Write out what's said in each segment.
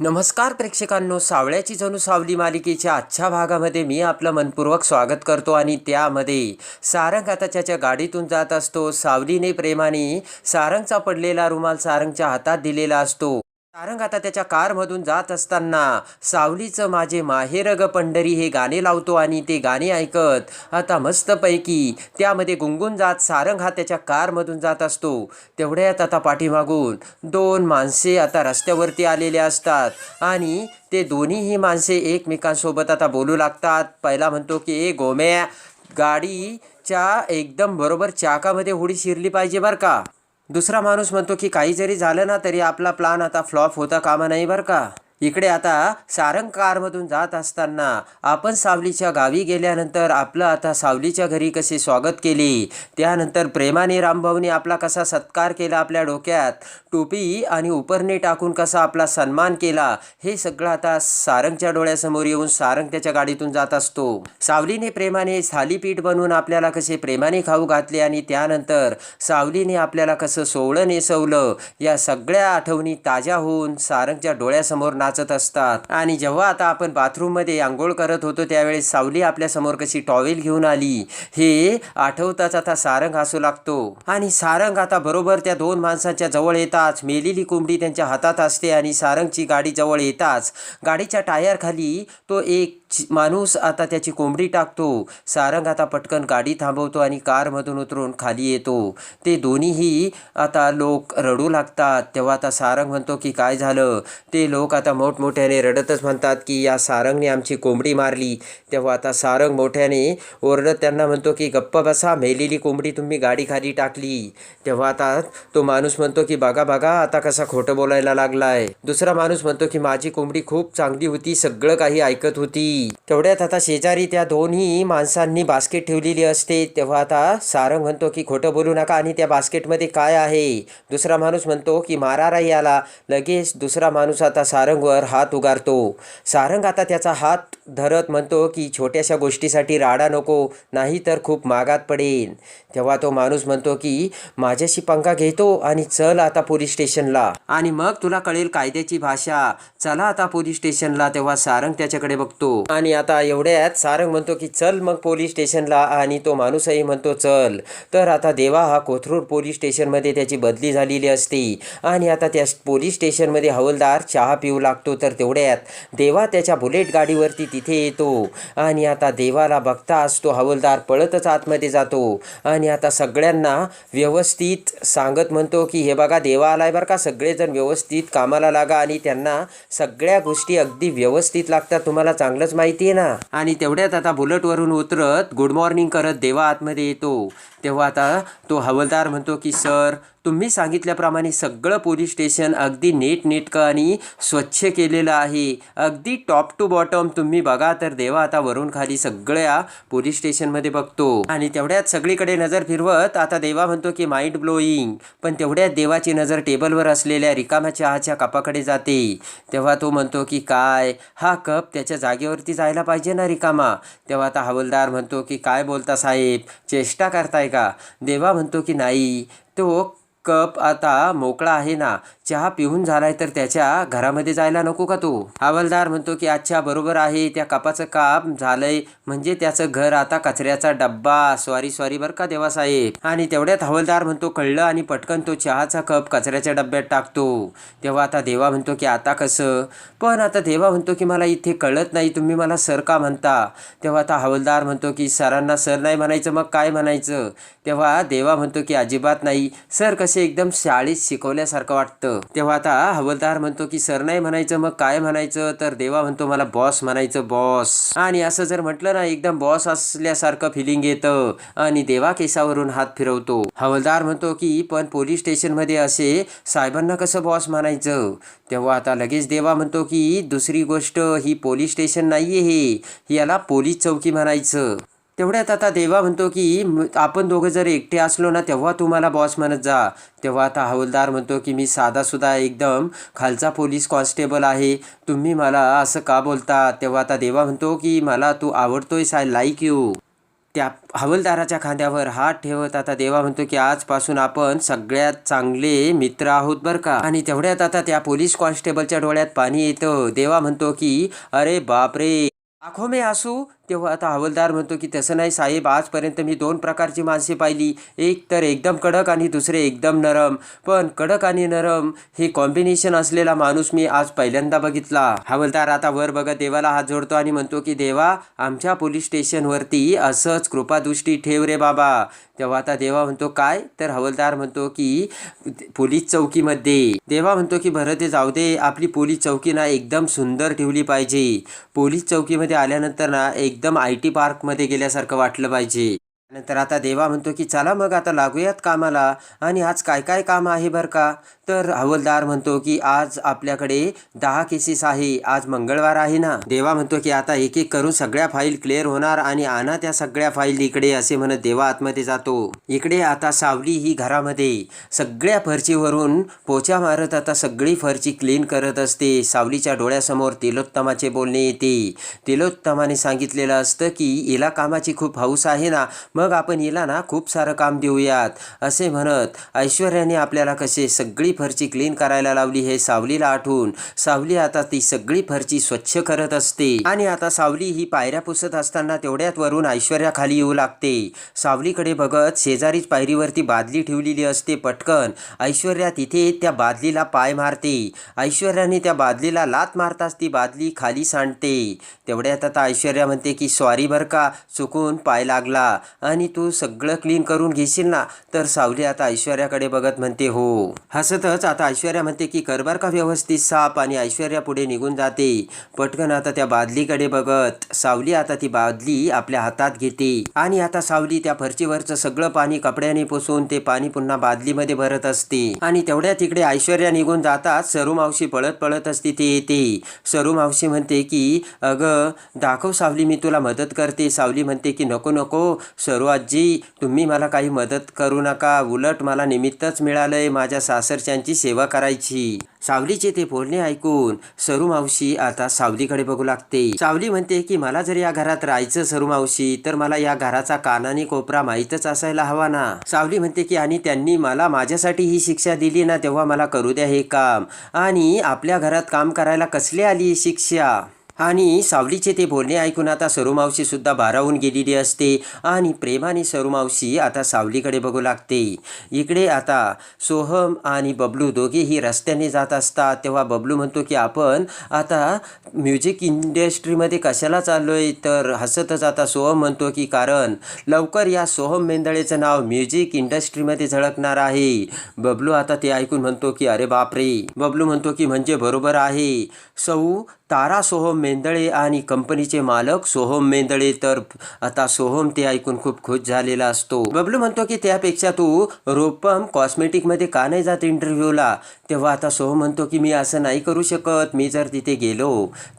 नमस्कार प्रेक्षकांनो सावळ्याची जणू सावली मालिकेच्या आजच्या भागामध्ये मी आपलं मनपूर्वक स्वागत करतो आणि त्यामध्ये सारंग आता त्याच्या गाडीतून जात असतो सावलीने प्रेमाने सारंगचा पडलेला रुमाल सारंगच्या हातात दिलेला असतो. तारंग आता त्याच्या कारमधून जात असताना सावलीचं माझे माहेर ग पंढरी हे गाणे लावतो आणि ते गाणे ऐकत. आता मस्तपैकी त्यामध्ये गुंगून जात सारंग हा त्याच्या कारमधून जात असतो. तेवढ्यात आता पाठीमागून दोन माणसे आता रस्त्यावरती आलेले असतात. आणि ते दोन्हीही माणसे एकमेकांसोबत आता बोलू लागतात. पहिला म्हणतो की ए गोम्या गाडीच्या एकदम बरोबर चाकामध्ये होडी शिरली पाहिजे बरं का. दुसरा माणूस म्हणतो की काही जरी झालं ना तरी आपला प्लान आता फ्लॉप होता कामा नाही बरं का? इकडे आता सारंग कारमधून जात असताना आपण सावलीच्या गावी गेल्यानंतर आपलं आता सावलीच्या घरी कसे स्वागत केले? त्यानंतर प्रेमाने रामभाऊने आपला कसा सत्कार केला आपल्या डोक्यात? टोपी आणि उपरणे टाकून कसा आपला सन्मान केला? हे सगळं आता सारंगच्या डोळ्यासमोर येऊन सारंग त्याच्या गाडीतून जात असतो. सावलीने प्रेमाने थालीपीठ बनवून आपल्याला कसे प्रेमाने खाऊ घातले आणि त्यानंतर सावलीने आपल्याला कसं सोवळं नेसवलं? या सगळ्या आठवणी ताज्या होऊन सारंगच्या डोळ्यासमोर ना नाचत असतात. आणि जेव्हा आता आपण बाथरूममध्ये आंघोळ करत होतो त्यावेळेस सावली आपल्यासमोर कशी टॉवेल घेऊन आली हे आठवताच आता सारंग हसू लागतो. आणि सारंग आता बरोबर त्या दोन माणसांच्या जवळ येताच. मेलेली कोंबडी त्यांच्या हातात असते आणि सारंगची गाडी जवळ येताच. गाडीच्या टायरखाली तो एक माणूस आता त्याची कोंबडी टाकतो सारंग आता पटकन गाडी थांबवतो आणि कारमधून उतरून खाली येतो. ते दोन्हीही आता लोक रडू लागतात. तेव्हा आता सारंग म्हणतो की काय झालं? ते लोक आता मोठमोठ्याने रडतच म्हणतात की या सारंगने आमची कोंबडी मारली. तेव्हा आता सारंग मोठ्याने ओरडत त्यांना म्हणतो की गप्प बसा मेलेली कोंबडी तुम्ही गाडी खाली टाकली. तेव्हा आता तो माणूस म्हणतो की बघा बघा आता कसा खोटं बोलायला लागलाय. दुसरा माणूस म्हणतो की माझी कोंबडी खूप चांगली होती सगळं काही ऐकत होती. तेवढ्यात आता शेजारी त्या दोन्ही माणसांनी बास्केट ठेवलेली असते. तेव्हा आता सारंग म्हणतो की खोटं बोलू नका आणि त्या बास्केटमध्ये काय आहे? दुसरा माणूस म्हणतो की मारा रा याला लगेच दुसरा माणूस आता सारंगवर हात उगारतो. सारंग आता त्याचा हात धरत म्हणतो की छोट्याशा गोष्टीसाठी राडा नको नाही तर खूप मागात पडेल तेव्हा तो माणूस म्हणतो की माझ्याशी पंखा घेतो आणि चल आता पोलीस स्टेशनला. आणि मग तुला कळेल कायद्याची भाषा. चला आता पोलीस स्टेशनला तेव्हा सारंग त्याच्याकडे बघतो. आणि आता एवढ्यात सारंग म्हणतो की चल मग पोलीस स्टेशनला आणि तो माणूसही म्हणतो चल. तर आता देवा हा कोथरूड पोलीस स्टेशनमध्ये त्याची बदली झालेली असते. आणि आता त्या पोलीस स्टेशनमध्ये हवलदार चहा पिऊ लागतो तर तेवढ्यात देवा त्याच्या बुलेट गाडीवरती तिथे येतो. आणि आता देवाला बघताच असतो हवलदार पळतच आतमध्ये जातो. आणि आता सगळ्यांना व्यवस्थित सांगत म्हणतो की हे बघा देवा आलाय बरं का सगळेजण व्यवस्थित कामाला लागा आणि त्यांना सगळ्या गोष्टी अगदी व्यवस्थित लागतात. तुम्हाला चांगलंच माहिती आहे ना. आणि तेवढ्यात आता बुलेटवरून उतरत गुड मॉर्निंग करत देवा आतमध्ये येतो. तेव्हा आता तो हवलदार म्हणतो की सर तुम्ही सांगितल्याप्रमाणे सगळं पोलीस स्टेशन अगदी नीटनेटकं आणि स्वच्छ केलेलं आहे. अगदी टॉप टू बॉटम तुम्ही बघा तर देवा आता वरून खाली सगळ्या पोलीस स्टेशनमध्ये बघतो. आणि तेवढ्यात सगळीकडे नजर फिरवत आता देवा म्हणतो की माइंड ब्लोईंग पण तेवढ्यात देवाची नजर टेबलवर असलेल्या रिकाम्या चहाच्या कपाकडे जाते. तेव्हा तो म्हणतो की काय? हा कप त्याच्या जागेवरती जायला पाहिजे ना रिकामा. तेव्हा आता हवलदार म्हणतो की काय बोलता साहेब? चेष्टा करताय का? देवा म्हणतो की नाही. तो कप आता मोकळा आहे ना? चहा पिऊन झालाय तर त्याच्या घरामध्ये जायला नको का तो? हवालदार म्हणतो की अच्छा बरोबर आहे त्या कपाचं काप झालंय म्हणजे त्याचं घर आता कचऱ्याचा डब्बा सॉरी सॉरी बर का देवासाहेब. आणि तेवढ्यात हवालदार म्हणतो कळलं आणि पटकन तो चहाचा कप कचऱ्याच्या डब्यात टाकतो. तेव्हा आता देवा म्हणतो की आता कसं? पण आता देवा म्हणतो की मला इथे कळत नाही तुम्ही मला सर का म्हणता? तेव्हा आता हवालदार म्हणतो की सरांना सर नाही म्हणायचं मग काय म्हणायचं? तेव्हा देवा म्हणतो की अजिबात नाही सर कसे एकदम शाळेत शिकवल्यासारखं वाटतं. तेव्हा आता हवलदार म्हणतो की सर नाही म्हणायचं मग काय म्हणायचं? तर देवा म्हणतो मला बॉस म्हणायचं बॉस. आणि असं जर म्हटलं ना एकदम बॉस असल्यासारखं फिलिंग येतं आणि देवा केसावरून हात फिरवतो. हवलदार म्हणतो की पण पोलीस स्टेशनमध्ये असे साहेबांना कसं बॉस म्हणायचं? तेव्हा आता लगेच देवा म्हणतो की दुसरी गोष्ट ही पोलीस स्टेशन नाहीये हे. याला पोलीस चौकी म्हणायचं. तेवढ्यात आता देवा म्हणतो की आपण दोघं जर एकटे असलो ना तेव्हा तुम्हाला बॉस म्हणत जा. तेव्हा आता हवलदार म्हणतो की मी साधासुद्धा एकदम खालचा पोलीस कॉन्स्टेबल आहे. तुम्ही मला असं का बोलता? तेव्हा आता देवा म्हणतो की मला तू आवडतोयस आय लाईक यू त्या हवलदाराच्या खांद्यावर हात ठेवत आता देवा म्हणतो की आजपासून आपण सगळ्यात चांगले मित्र आहोत बरं का? आणि तेवढ्यात आता त्या पोलीस कॉन्स्टेबलच्या डोळ्यात पाणी येतं. देवा म्हणतो की अरे बापरे! आखो मे आसू तेव्हा आता हवलदार म्हणतो की तसं नाही साहेब आजपर्यंत मी दोन प्रकारची माणसे पाहिली. एक तर एकदम कडक आणि दुसरे एकदम नरम. पण कडक आणि नरम हे कॉम्बिनेशन असलेला माणूस मी आज पहिल्यांदा बघितला. हवलदार आता वर बघत देवाला हात जोडतो आणि म्हणतो की देवा आमच्या पोलीस स्टेशनवरती असंच कृपादृष्टी ठेव रे बाबा. तेव्हा आता देवा म्हणतो काय? तर हवलदार म्हणतो की पोलीस चौकीमध्ये. देवा म्हणतो की भरते जाऊ दे. आपली पोलीस चौकी ना एकदम सुंदर ठेवली पाहिजे. पोलीस चौकीमध्ये आल्यानंतर ना एक एकदम आय टी पार्कमध्ये गेल्यासारखं वाटलं पाहिजे. नंतर आता देवा म्हणतो की चला मग आता लागूयात कामाला. आणि आज काय काय काम आहे बरं का? तर हवलदार म्हणतो की आज आपल्याकडे दहा केसेस आहे. आज मंगळवार आहे ना. देवा म्हणतो की आता एक एक करून सगळ्या फाईल क्लिअर होणार आणि आणा त्या सगळ्या फाईल इकडे असे म्हणत देवा आतमध्ये जातो. इकडे आता सावली ही घरामध्ये. सगळ्या फरचीवरून पोचा मारत आता सगळी फरची क्लीन करत असते. सावलीच्या डोळ्यासमोर तिलोत्तमाचे बोलणे येते. तिलोत्तमाने सांगितलेलं असतं की हिला कामाची खूप हौस आहे ना. मग आपण हिला ना खूप सारं काम देऊयात. असे म्हणत ऐश्वर्याने आपल्याला कसे सगळी फरची क्लीन करायला लावली हे सावलीला आठवून. सावली आता ती सगळी फरची स्वच्छ करत असते. आणि आता सावली ही पायऱ्या पुसत असताना तेवढ्यात वरून ऐश्वर्या खाली येऊ लागते. सावलीकडे बघत शेजारीच पायरीवरती बादली ठेवलेली असते पटकन. ऐश्वर्या तिथे त्या बादलीला पाय मारते. ऐश्वर्याने त्या बादलीला लात मारताच ती बादली खाली सांडते. तेवढ्यात आता ऐश्वर्या म्हणते की सॉरी बरं का चुकून पाय लागला. आणि तू सगळं क्लीन करून घेशील ना तर सावली आता ऐश्वर्याकडे बघत म्हणते हो. हसतच आता ऐश्वर्या म्हणते की करबार का व्यवस्थित साप आणि ऐश्वर्या पुढे निघून जाते? पटकन आता त्या बादलीकडे बघत. सावली आता ती बादली आपल्या हातात घेते. आणि आता सावली त्या फरचीवरचं सगळं पाणी कपड्याने पुसून ते पाणी पुन्हा बादलीमध्ये भरत असते. आणि तेवढ्या तिकडे ऐश्वर्या निघून जातात. सरू मावशी पळत पळत असते ते येते. सरू मावशी म्हणते की अगं दाखव सावली मी तुला मदत करते. सावली म्हणते की नको नको. सरू आजी तुम्ही मला काही मदत करू नका. उलट मला निमित्तच मिळालंय माझ्या सासरच्यांची सेवा करायची. सावलीचे ते बोलणे ऐकून सरू मावशी आता सावलीकडे बघू लागते. सावली म्हणते की मला जर या घरात राहायचं सरू मावशी तर मला या घराचा कानाने कोपरा माहीतच असायला हवा ना. सावली म्हणते की आणि त्यांनी मला माझ्यासाठी ही शिक्षा दिली ना तेव्हा मला करू द्या हे काम. आणि आपल्या घरात काम करायला कसली आली शिक्षा? आणि सावलीचे ते बोलणे ऐकून आता सरुमावशीसुद्धा भारावून गेलेली असते. आणि प्रेमाने सरुमावशी आता सावलीकडे बघू लागते. इकडे आता सोहम आणि बबलू दोघेही रस्त्याने जात असतात. तेव्हा बबलू म्हणतो की आपण आता म्युझिक इंडस्ट्रीमध्ये कशाला चाललोय? तर हसतच आता सोहम म्हणतो की कारण लवकर या सोहम मेंदळेचं नाव म्युझिक इंडस्ट्रीमध्ये झळकणार आहे. बबलू आता ते ऐकून म्हणतो की अरे बापरे. बबलू म्हणतो की म्हणजे बरोबर आहे. सौ तारा सोहम मेंदळे आणि कंपनीचे मालक सोहम मेंदळे. तर आता सोहम ते ऐकून खूप खुश झालेला असतो. बबलू म्हणतो की त्यापेक्षा तू रोपम कॉस्मेटिकमध्ये का नाही जात इंटरव्ह्यूला? तेव्हा आता सोहम म्हणतो की मी असं नाही करू शकत. मी जर तिथे गेलो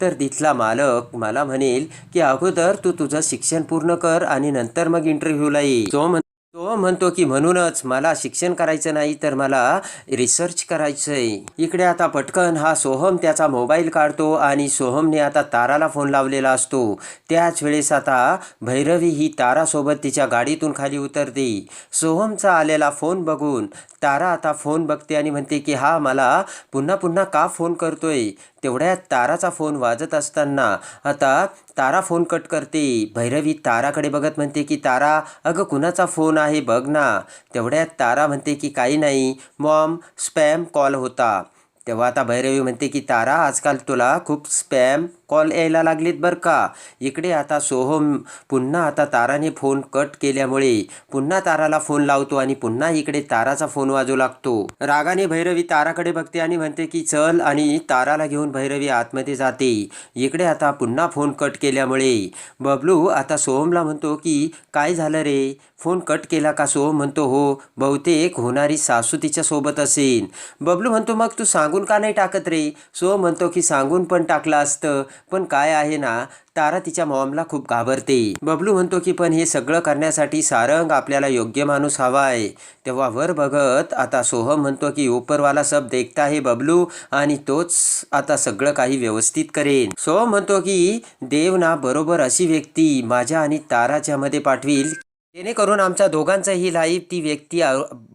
तर तिथला मालक मला म्हणेल की अगोदर तू तुझं शिक्षण पूर्ण कर आणि नंतर मग इंटरव्ह्यूला ये. सोहम तो म्हणतो की म्हणूनच मला शिक्षण करायचं नाही तर मला रिसर्च करायचं आहे इकडे आता पटकन हा सोहम त्याचा मोबाईल काढतो आणि सोहमने आता ताराला फोन लावलेला असतो. त्याच वेळेस आता भैरवी ही तारासोबत तिच्या गाडीतून खाली उतरते. सोहमचा आलेला फोन बघून तारा आता फोन बघते आणि म्हणते की हा मला पुन्हा पुन्हा का फोन करतोय? तेवढ्यात ताराचा फोन वाजत असताना आता तारा फोन कट करते. भैरवी ताराकडे बघत म्हणते की तारा अगं कुणाचा फोन आहे बघ ना. तेवढ्यात तारा म्हणते की काही नाही मॉम स्पॅम कॉल होता. तेव्हा आता भैरवी म्हणते की तारा आजकाल तुला खूप स्पॅम कॉल यायला लागलेत बरं का? इकडे आता सोहम पुन्हा आता ताराने फोन कट केल्यामुळे पुन्हा ताराला फोन लावतो आणि पुन्हा इकडे ताराचा फोन वाजू लागतो. रागाने भैरवी ताराकडे बघते आणि म्हणते की चल आणि ताराला घेऊन भैरवी आतमध्ये जाते. इकडे आता पुन्हा फोन कट केल्यामुळे बबलू आता सोहमला म्हणतो की काय झालं रे? फोन कट केला का सोहम? म्हणतो हो बहुतेक होणारी सासू तिच्या सोबत असेल बबलू म्हणतो मग तू सांगून का नाही टाकत रे? सोहम म्हणतो की सांगून पण टाकलं असतं. पण काय आहे ना तारा तिच्या मॉमला खूप घाबरते. बबलू म्हणतो की पण हे सगळं करण्यासाठी सारंग आपल्याला योग्य माणूस हवा आहे तेव्हा वर बघत आता सोहम म्हणतो की उपरवाला सब देखता है बबलू आणि तोच आता सगळं काही व्यवस्थित करेन. सोहम म्हणतो की देव ना बरोबर अशी व्यक्ती माझ्या आणि ताराच्या मध्ये पाठवील जेणेकरून आमच्या दोघांचंही लाईफ ती व्यक्ती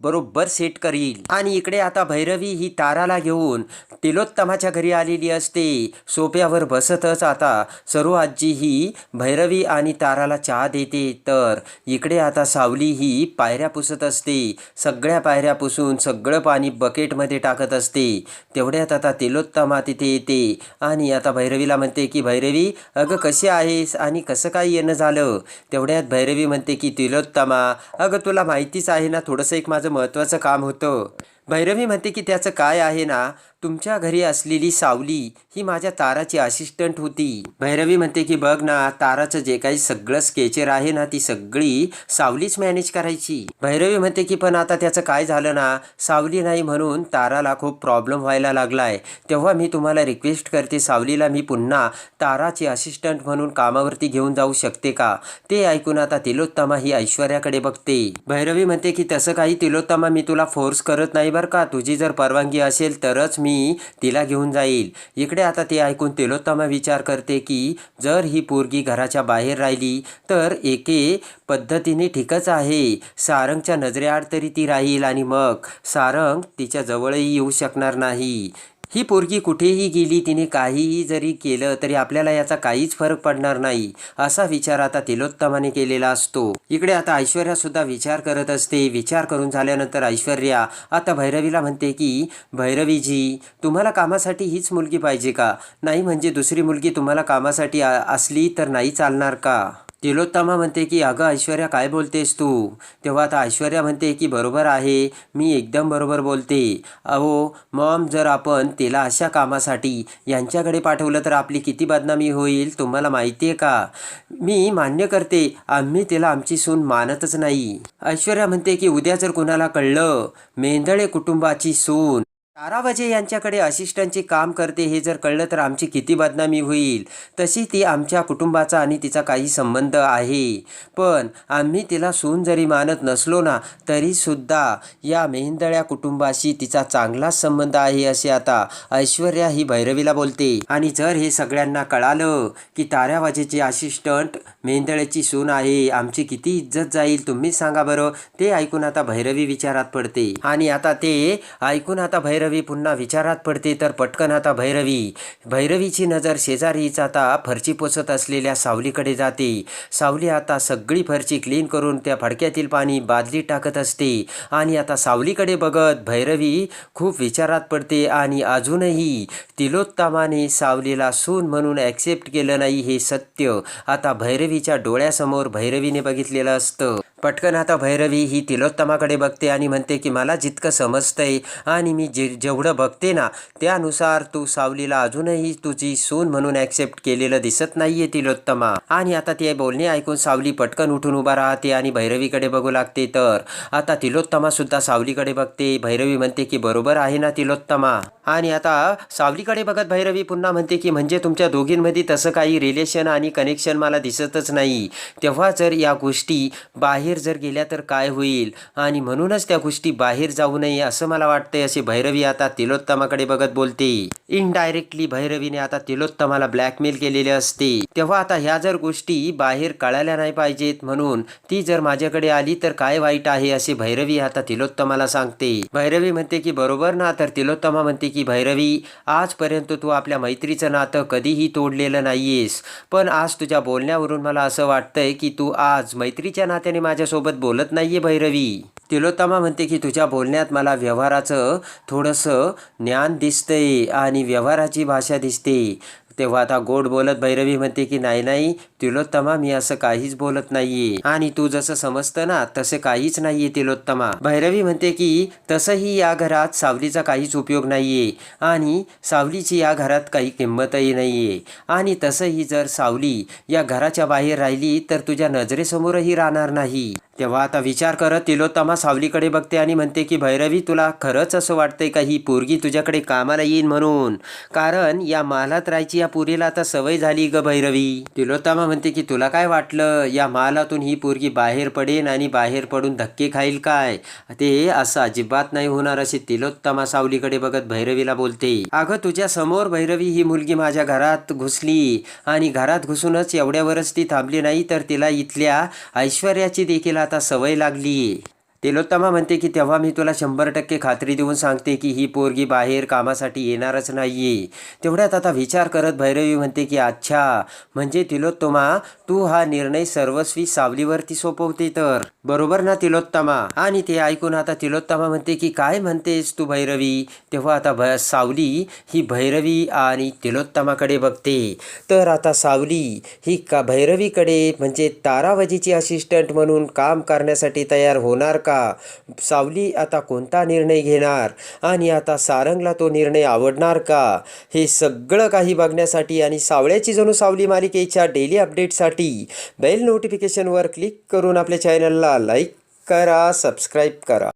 बरोबर सेट करील. आणि इकडे आता भैरवी ही ताराला घेऊन तिलोत्तमाच्या घरी आलेली असते. सोप्यावर बसतच आता सर्व आजी ही भैरवी आणि ताराला चहा देते. तर इकडे आता सावली ही पायऱ्या पुसत असते. सगळ्या पायऱ्या पुसून सगळं पाणी बकेटमध्ये टाकत असते. तेवढ्यात आता तिलोत्तमा तिथे येते. आणि आता भैरवीला म्हणते की भैरवी अगं कशी आहेस? आणि कसं काय येणं झालं? तेवढ्यात भैरवी म्हणते की तिलोत्तमा अगं तुला माहितीच आहे ना थोडंसं एक माझं महत्त्वाचं काम होतं. भैरवी म्हणते की त्याचं काय आहे ना तुमच्या घरी असलेली सावली ही माझ्या ताराची असिस्टंट होती. भैरवी म्हणते की बघ ना ताराचं जे काही सगळं स्केचर आहे ना ती सगळी सावलीच मॅनेज करायची. भैरवी म्हणते की पण आता त्याचं काय झालं ना सावली नाही म्हणून ताराला खूप प्रॉब्लेम व्हायला लागलाय. तेव्हा मी तुम्हाला रिक्वेस्ट करते सावलीला मी पुन्हा ताराची असिस्टंट म्हणून कामावरती घेऊन जाऊ शकते का? ते ऐकून आता तिलोत्तमा ही ऐश्वर्याकडे बघते. भैरवी म्हणते की तसं काही तिलोत्तमा मी तुला फोर्स करत नाही बरं का. तुझी जर परवानगी असेल तरच मी मी तिला घेऊन जाईल. इकडे आता ते ऐकून तेलोत्तमा विचार करते की जर ही पोरगी घराच्या बाहेर राहिली तर एके पद्धतीने ठीकच आहे. सारंगच्या नजरेआड तरी ती राहील आणि मग सारंग तिच्या जवळही येऊ शकणार नाही. ही पोरगी कुठेही गेली तिने काहीही जरी केलं तरी आपल्याला याचा काहीच फरक पडणार नाही असा विचार आता तिलोत्तमाने केलेला असतो. इकडे आता ऐश्वर्या सुद्धा विचार करत असते. विचार करून झाल्यानंतर ऐश्वर्या आता भैरवीला म्हणते की भैरवीजी तुम्हाला कामासाठी हीच मुलगी पाहिजे का? नाही म्हणजे दुसरी मुलगी तुम्हाला कामासाठी असली तर नाही चालणार का? तिलोत्तमा म्हणते की अगं ऐश्वर्या काय बोलतेस तू? तेव्हा आता ऐश्वर्या म्हणते की बरोबर आहे मी एकदम बरोबर बोलते. अहो मॉम जर आपण तिला अशा कामासाठी यांच्याकडे पाठवलं तर आपली किती बदनामी होईल तुम्हाला माहिती आहे का? मी मान्य करते आम्ही तिला आमची सून मानतच नाही. ऐश्वर्या म्हणते की उद्या जर कुणाला कळलं मेंदळे कुटुंबाची सून तारा वजे यांच्याकडे असिस्टंटचे काम करते हे जर कळलं तर आमची किती बदनामी होईल. तशी ती आमच्या कुटुंबाचा आणि तिचा काही संबंध आहे. पण आम्ही तिला सून जरी मानत नसलो ना तरीसुद्धा या मेंदळ्या कुटुंबाशी तिचा चांगलाच संबंध आहे असे आता ऐश्वर्या ही भैरवीला बोलते. आणि जर हे सगळ्यांना कळालं की ताऱ्यावाजेची असिस्टंट मेहंदळ्याची सून आहे आमची किती इज्जत जाईल तुम्हीच सांगा बरं. ते ऐकून आता भैरवी विचारात पडते. आणि आता ते ऐकून आता भैरवी भैरवी पुन्हा विचारात पडते तर पटकन आता भैरवी. भैरवीची नजर शेजारीच आता फरची पोचत असलेल्या सावलीकडे जाते. सावली आता सगळी फरची क्लीन करून त्या फडक्यातील पाणी बादलीत टाकत असते. आणि आता सावलीकडे बघत भैरवी खूप विचारात पडते आणि अजूनही तिलोत्तमाने सावलीला सून म्हणून ॲक्सेप्ट केलं नाही हे सत्य. आता भैरवीच्या डोळ्यासमोर भैरवीने बघितलेलं असतं. पटकन आता भैरवी ही तिलोत्तमाकडे बघते आणि म्हणते की मला जितकं समजतंय आणि मी जे जेवढं बघते ना त्यानुसार तू सावलीला अजूनही तुझी सून म्हणून ॲक्सेप्ट केलेलं दिसत नाहीये तिलोत्तमा. आणि आता ती बोलणे ऐकून सावली पटकन उठून उभा राहते आणि भैरवीकडे बघू लागते तर. आता तिलोत्तमा सुद्धा सावलीकडे बघते. भैरवी म्हणते की बरोबर आहे ना तिलोत्तमा? आणि आता सावलीकडे बघत भैरवी पुन्हा म्हणते की म्हणजे तुमच्या दोघींमध्ये तसं काही रिलेशन आणि कनेक्शन मला दिसतच नाही. तेव्हा जर या गोष्टी बाहेर जर गेल्या तर काय होईल? आणि म्हणूनच त्या गोष्टी बाहेर जाऊ नये असं मला वाटतंय असे भैरवी आता तिलोत्तमाकडे बघत बोलते. इनडायरेक्टली भैरवीने आता तिलोत्तमाला ब्लॅकमेल केलेले असते. तेव्हा आता ह्या जर गोष्टी बाहेर कळायला नाही पाहिजेत म्हणून ती जर माझ्याकडे आली तर काय वाईट आहे असे भैरवी आता तिलोत्तमाला सांगते. भैरवी म्हणते की बरोबर ना तर तिलोत्तमा म्हणते की भैरवी आजपर्यंत तू आपल्या मैत्रीचं नातं कधीही तोडलेलं नाहीयेस. पण आज तुझ्या बोलण्यावरून मला असं वाटतंय की तू आज मैत्रीच्या नात्याने माझ्यासोबत बोलत नाहीये भैरवी. तिलोत्तमा म्हणते की तुझ्या बोलण्यात मला व्यवहाराचं थोडंसं ज्ञान दिसतंय आणि व्यवहाराची भाषा दिसते. तेव्हा आता गोड बोलत भैरवी म्हणते की नाही नाही तिलोत्तमा मी असं काहीच बोलत नाहीये. आणि तू जसं समजतं ना तसे काहीच नाहीये तिलोत्तमा. भैरवी म्हणते की तसंही या घरात सावलीचा काहीच उपयोग नाहीये आणि सावलीची या घरात काही किंमतही नाहीये. आणि तसंही जर सावली या घराच्या बाहेर राहिली तर तुझ्या नजरेसमोरही राहणार नाही. तेव्हा आता विचार करत तिलोत्तमा सावलीकडे बघते आणि म्हणते की भैरवी तुला खरंच असं वाटतंय का ही पोरगी तुझ्याकडे कामाला येईन म्हणून? कारण या मालात राहायची या पुरीला आता सवय झाली ग भैरवी. तिलोत्तमा म्हणते की तुला काय वाटलं? या मालातून ही पोरगी बाहेर पडेन आणि बाहेर पडून धक्के खाईल काय? ते असं अजिबात नाही होणार असे तिलोत्तमा सावलीकडे बघत भैरवीला बोलते. अगं तुझ्या समोर भैरवी ही मुलगी माझ्या घरात घुसली आणि घरात घुसूनच एवढ्यावरच ती थांबली नाही तर तिला इथल्या ऐश्वर्याची देखील आता सवय लागली तिलोत्तमा म्हणते की तेव्हा मी तुला शंभर टक्के खात्री देऊन सांगते की ही पोरगी बाहेर कामासाठी येणारच नाहीये. तेवढ्यात आता विचार करत भैरवी म्हणते की अच्छा म्हणजे तिलोत्तमा तू हा निर्णय सर्वस्वी सावलीवरती सोपवते तर? बरोबर ना तिलोत्तमा? आणि ते ऐकून आता तिलोत्तमा म्हणते की काय म्हणतेस तू भैरवी? तेव्हा आता भ सावली ही भैरवी आणि तिलोत्तमाकडे बघते. तर आता सावली ही का भैरवीकडे म्हणजे तारावजीची असिस्टंट म्हणून काम करण्यासाठी तयार होणार का? सावली आता कोणता निर्णय घेणार? आणि आता सारंगला तो निर्णय आवडणार का? हे सगळं काही बघण्यासाठी आणि सावळ्याची जणू सावली मालिकेच्या डेली अपडेटसाठी बेल नोटिफिकेशनवर क्लिक करून आपल्या चॅनलला लाईक करा सबस्क्राईब करा.